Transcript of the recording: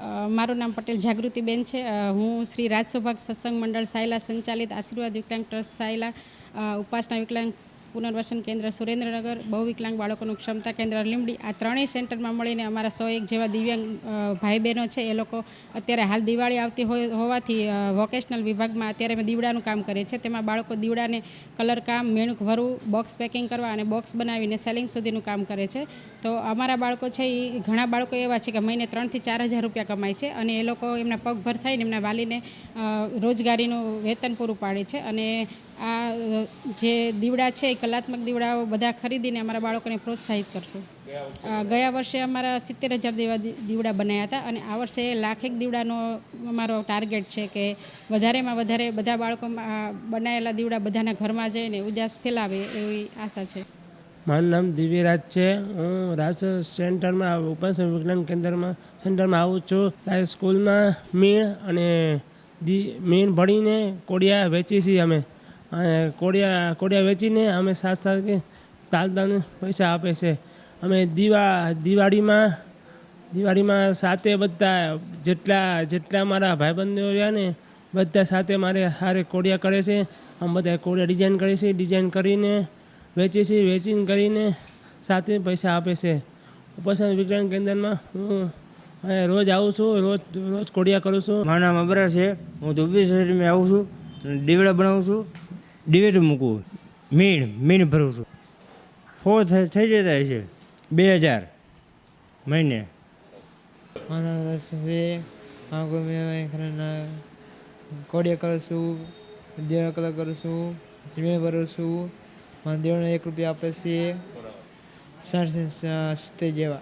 મારું નામ પટેલ જાગૃતિબેન છે. હું શ્રી રાજ સૌભાગ સત્સંગ મંડળ સાયલા સંચાલિત આશીર્વાદ વિકલાંગ ટ્રસ્ટ સાયલા ઉપાસના વિકલાંગ પુનર્વસન કેન્દ્ર સુરેન્દ્રનગર બહુ વિકલાંગ બાળકોનું ક્ષમતા કેન્દ્ર લીમડી આ ત્રણેય સેન્ટરમાં મળીને અમારા સો એક જેવા દિવ્યાંગ ભાઈ બહેનો છે, એ લોકો અત્યારે હાલ દિવાળી આવતી હોવાથી વોકેશનલ વિભાગમાં અત્યારે અમે દીવડાનું કામ કરીએ છીએ. તેમાં બાળકો દીવડાને કલર કામ મેણું ભરવું બોક્સ પેકિંગ કરવા અને બોક્સ બનાવીને સેલિંગ સુધીનું કામ કરે છે. તો અમારા બાળકો છે એ ઘણા બાળકો એવા છે કે મહિને ત્રણથી ચાર હજાર રૂપિયા કમાય છે અને એ લોકો એમના પગભર થઈને એમના વાલીને રોજગારીનું વેતન પૂરું પાડે છે અને આ જે દીવડા છે એ કલાત્મક દીવડાઓ બધા ખરીદીને અમારા બાળકોને પ્રોત્સાહિત કરશું. ગયા વર્ષે અમારા સિત્તેર હજાર જેવા દી- દીવડા બનાવ્યા હતા અને આ વર્ષે લાખેક દીવડાનો અમારો ટાર્ગેટ છે કે વધારેમાં વધારે બધા બાળકો બનાવેલા દીવડા બધાના ઘરમાં જઈને ઉજાસ ફેલાવે એવી આશા છે. મારું નામ દિવ્યરાજ છે. હું રાજ સેન્ટરમાં ઉપાસન વિજ્ઞાન કેન્દ્રમાં સેન્ટરમાં આવું છું. સ્કૂલમાં મીણ અને દી, મીણ ભણીને કોડિયા વેચી છીએ અમે. અને કોડિયા કોડિયા વેચીને અમે સાત કે તાલદાને પૈસા આપે છે. અમે દિવા, દિવાળીમાં દિવાળીમાં સાથે બધા જેટલા જેટલા મારા ભાઈબંધો રહ્યા ને બધા સાથે મારે હારે કોડિયા કરે છે. આમ બધા કોડિયા ડિઝાઇન કરે છે ડિઝાઇન કરીને વેચે છે વેચીને કરીને સાથે પૈસા આપે છે. ઉપસન વિજ્ઞાન કેન્દ્રમાં હું રોજ આવું છું, રોજ રોજ કોડિયા કરું છું. મારું નામ અબરા છે. હું ધોબી શહેરમાં આવું છું. દીવડા બનાવું છું. દિવેટ મૂકું મીણ મીણ ભરું છું. ફોર થઈ જતા છે બે હજાર. મહિને. કોડિયા કરું છું દેવડા કલર કરું છું સિમેન્ટ ભરું છું. દેવને એક રૂપિયા આપે છે. સાઠ સિત્તેર જેવા.